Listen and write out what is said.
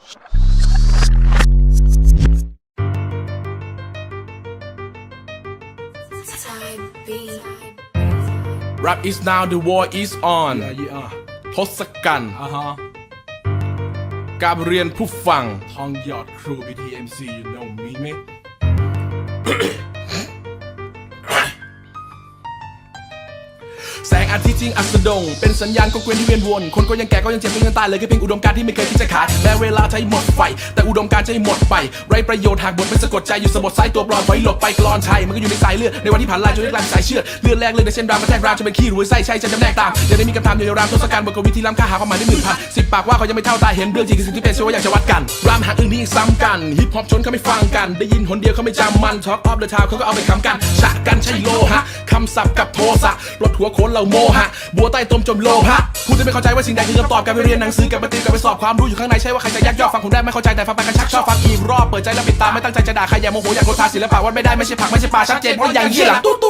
Side B. Rap is now the war is on เยอะทศกัณฐ์อะฮะกราบเรียนผู้ฟัง ทองหยอดครู BTMC you know me ไแสงอาทิตย์จริงอัสดง เป็นสัญญาณของเกวียนที่เวียนวน คนก็ยังแก่ก็ยังเจ็บไม่ยังตายเลยแค่เพียงอุดมการณ์ที่ไม่เคยที่จะขายแม้เวลาให้หมดไฟ แต่อุดมการณ์ให้หมดไป ไรประโยชน์หากบทเป็นสะกดใจอยู่สะบดซ้ายตัวปลอมไว้หลบไปกลอนชัยมันก็อยู่ในสายเลือดในวันที่ผ่านลายจนได้กลายเป็นสายเชือดเลือดแรกเลยในเส้นรามมาแทกรามจะเป็นขี้รวยไส้ใช่จะจำแนกตามยังได้มีคำถามอยู่ในรามทศกัณฐ์บทกวีที่ล้ำค่าหาความหมายได้หมื่นพันสิบปากว่าเขายังไม่เท่าตาเห็นเรื่องจริงคือสิ่งที่เป็นเชื่อว่าอยากจะวัดกันรามหางอื่นที่ซ้ำกันฮิปฮอปชนเขาไม่ฟังกันได้ยินหนเดียวเขาไม่จำมันช็อตออฟเดอะทาวเขาก็เอาไปคำกันฉะกันำศัพท์กับโทสะลดหัวโขนเราโมหะ บัวใต้ต้มจมโลหะพูดจะไม่เข้าใจว่าสิ่งใดคือคำตอบการไปเรียนหนังสือกับไปตีกับไปสอบความรู้อยู่ข้างในใช่ว่าใครจะยักยอกฟังผมได้ไม่เข้าใจแต่ฟังไปกันชักชอบฟังอีกรอบเปิดใจแล้วปิดตาไม่ตั้งใจจะด่าใครอย่าโมโหอย่ากดทาศิลปะวัดไม่ได้ไม่ใช่ผักไม่ใช่ปลาชัดเจนเพราะอย่างยี่หลังตุ๊ดตุ๊ดอะ